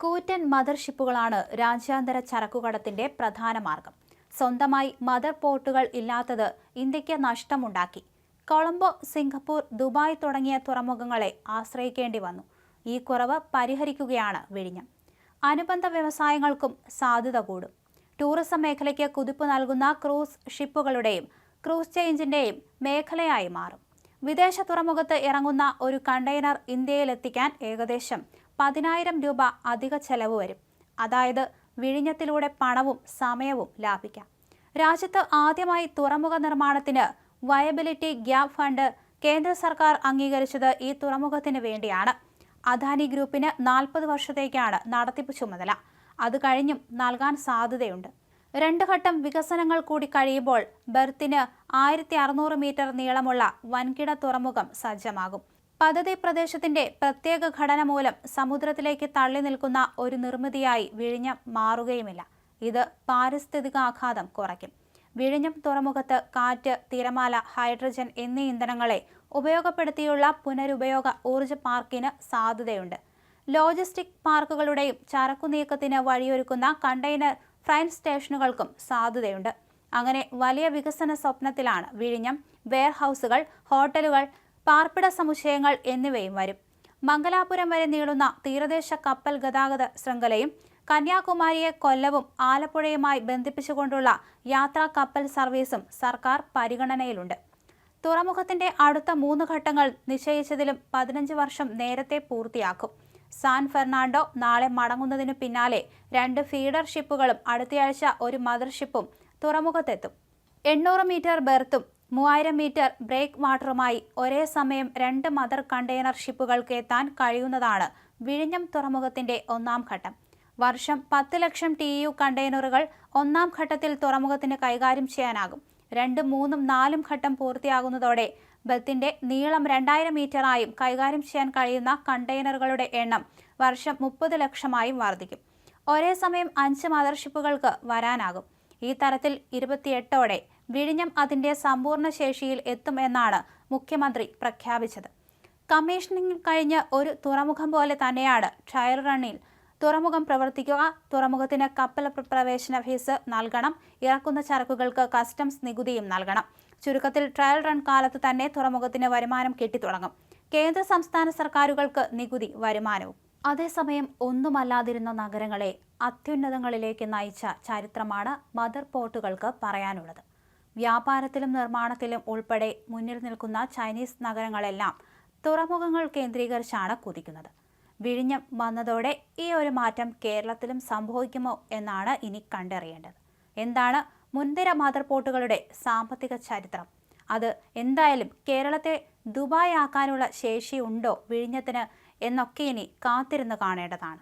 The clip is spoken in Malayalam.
കൂറ്റൻ മദർഷിപ്പുകളാണ് രാജ്യാന്തര ചരക്കുകടത്തിന്റെ പ്രധാന മാർഗം. സ്വന്തമായി മദർ പോർട്ടുകൾ ഇല്ലാത്തത് ഇന്ത്യയ്ക്ക് നഷ്ടമുണ്ടാക്കി. കൊളംബോ സിംഗപ്പൂർ ദുബായ് തുടങ്ങിയ തുറമുഖങ്ങളെ ആശ്രയിക്കേണ്ടി വന്നു. ഈ കുറവ് പരിഹരിക്കുകയാണ് വിഴിഞ്ഞം. അനുബന്ധ വ്യവസായങ്ങൾക്കും സാധ്യത കൂടും. ടൂറിസം മേഖലയ്ക്ക് കുതിപ്പ് നൽകുന്ന ക്രൂസ് ഷിപ്പുകളുടെയും ക്രൂസ് ചേഞ്ചിന്റെയും മേഖലയായി മാറും. വിദേശ തുറമുഖത്ത് ഇറങ്ങുന്ന ഒരു കണ്ടെയ്നർ ഇന്ത്യയിലെത്തിക്കാൻ ഏകദേശം പതിനായിരം രൂപ അധിക ചെലവ് വരും. അതായത് വിഴിഞ്ഞത്തിലൂടെ പണവും സമയവും ലാഭിക്കാം. രാജ്യത്ത് ആദ്യമായി തുറമുഖ നിർമ്മാണത്തിന് വയബിലിറ്റി ഗ്യാപ് ഫണ്ട് കേന്ദ്ര സർക്കാർ അംഗീകരിച്ചത് ഈ തുറമുഖത്തിന് വേണ്ടിയാണ്. അദാനി ഗ്രൂപ്പിന് നാൽപ്പത് വർഷത്തേക്കാണ് നടത്തിപ്പ് ചുമതല. അത് കഴിഞ്ഞും നൽകാൻ സാധ്യതയുണ്ട്. രണ്ട് ഘട്ടം വികസനങ്ങൾ കൂടി കഴിയുമ്പോൾ ബെർത്തിന് ആയിരത്തി അറുന്നൂറ് മീറ്റർ നീളമുള്ള വൻകിട തുറമുഖം സജ്ജമാകും. പദ്ധതി പ്രദേശത്തിന്റെ പ്രത്യേക ഘടന മൂലം സമുദ്രത്തിലേക്ക് തള്ളി നിൽക്കുന്ന ഒരു നിർമ്മിതിയായി വിഴിഞ്ഞം മാറുകയുമില്ല. ഇത് പാരിസ്ഥിതിക ആഘാതം കുറയ്ക്കും. വിഴിഞ്ഞം തുറമുഖത്ത് കാറ്റ് തിരമാല ഹൈഡ്രജൻ എന്നീ ഇന്ധനങ്ങളെ ഉപയോഗപ്പെടുത്തിയുള്ള പുനരുപയോഗ ഊർജ പാർക്കിന് സാധ്യതയുണ്ട്. ലോജിസ്റ്റിക് പാർക്കുകളുടെയും ചരക്കുനീക്കത്തിന് വഴിയൊരുക്കുന്ന കണ്ടെയ്നർ ഫ്രൈൻ സ്റ്റേഷനുകൾക്കും സാധ്യതയുണ്ട്. അങ്ങനെ വലിയ വികസന സ്വപ്നത്തിലാണ് വിഴിഞ്ഞം. വെയർഹൌസുകൾ ഹോട്ടലുകൾ പാർപ്പിട സമുച്ചയങ്ങൾ എന്നിവയും വരും. മംഗലാപുരം വരെ നീളുന്ന തീരദേശ കപ്പൽ ഗതാഗത ശൃംഖലയും കന്യാകുമാരിയെ കൊല്ലവും ആലപ്പുഴയുമായി ബന്ധിപ്പിച്ചുകൊണ്ടുള്ള യാത്രാ കപ്പൽ സർവീസും സർക്കാർ പരിഗണനയിലുണ്ട്. തുറമുഖത്തിന്റെ അടുത്ത മൂന്ന് ഘട്ടങ്ങൾ നിശ്ചയിച്ചതിലും പതിനഞ്ച് വർഷം നേരത്തെ പൂർത്തിയാക്കും. സാൻ ഫെർണാണ്ടോ നാളെ മടങ്ങുന്നതിനു പിന്നാലെ രണ്ട് ഫീഡർ ഷിപ്പുകളും അടുത്തയാഴ്ച ഒരു മദർഷിപ്പും തുറമുഖത്തെത്തും. എണ്ണൂറ് മീറ്റർ ബെർത്തും മൂവായിരം മീറ്റർ ബ്രേക്ക് വാട്ടറുമായി ഒരേ സമയം രണ്ട് മദർ കണ്ടെയ്നർ ഷിപ്പുകൾക്ക് എത്താൻ കഴിയുന്നതാണ് വിഴിഞ്ഞം തുറമുഖത്തിന്റെ ഒന്നാം ഘട്ടം. വർഷം പത്ത് ലക്ഷം ടി യു കണ്ടെയ്നറുകൾ ഒന്നാം ഘട്ടത്തിൽ തുറമുഖത്തിന് കൈകാര്യം ചെയ്യാനാകും. രണ്ട് മൂന്നും നാലും ഘട്ടം പൂർത്തിയാകുന്നതോടെ ബത്തിന്റെ നീളം രണ്ടായിരം മീറ്ററായും കൈകാര്യം ചെയ്യാൻ കഴിയുന്ന കണ്ടെയ്നറുകളുടെ എണ്ണം വർഷം മുപ്പത് ലക്ഷമായും വർദ്ധിക്കും. ഒരേ സമയം അഞ്ച് മദർഷിപ്പുകൾക്ക് വരാനാകും. ഈ തരത്തിൽ ഇരുപത്തിയെട്ടോടെ വിഴിഞ്ഞം അതിന്റെ സമ്പൂർണ ശേഷിയിൽ എത്തും എന്നാണ് മുഖ്യമന്ത്രി പ്രഖ്യാപിച്ചത്. കമ്മീഷനിങ് കഴിഞ്ഞ് ഒരു തുറമുഖം പോലെ തന്നെയാണ് ട്രയൽ റണ്ണിൽ. തുറമുഖം പ്രവർത്തിക്കുക തുറമുഖത്തിന് കപ്പൽ പ്രവേശന ഫീസ് നൽകണം ഇറക്കുന്ന ചരക്കുകൾക്ക് കസ്റ്റംസ് നികുതിയും നൽകണം. ചുരുക്കത്തിൽ ട്രയൽ റൺ കാലത്ത് തന്നെ തുറമുഖത്തിന് വരുമാനം കിട്ടിത്തുടങ്ങും. കേന്ദ്ര സംസ്ഥാന സർക്കാരുകൾക്ക് നികുതി വരുമാനവും. അതേസമയം ഒന്നുമല്ലാതിരുന്ന നഗരങ്ങളെ അത്യുന്നതങ്ങളിലേക്ക് നയിച്ച ചരിത്രമാണ് മദർ പോർട്ടുകൾക്ക് പറയാനുള്ളത്. വ്യാപാരത്തിലും നിർമ്മാണത്തിലും ഉൾപ്പെടെ മുന്നിൽ നിൽക്കുന്ന ചൈനീസ് നഗരങ്ങളെല്ലാം തുറമുഖങ്ങൾ കേന്ദ്രീകരിച്ചാണ് കുതിക്കുന്നത്. വിഴിഞ്ഞം വന്നതോടെ ഈ ഒരു മാറ്റം കേരളത്തിലും സംഭവിക്കുമോ എന്നാണ് ഇനി കണ്ടറിയേണ്ടത്. എന്താണ് മുൻതിര മദർ പോർട്ടുകളുടെ സാമ്പത്തിക ചരിത്രം? അത് എന്തായാലും കേരളത്തെ ദുബായ് ആക്കാനുള്ള ശേഷിയുണ്ടോ വിഴിഞ്ഞത്തിന് എന്നൊക്കെ ഇനി കാത്തിരുന്ന് കാണേണ്ടതാണ്.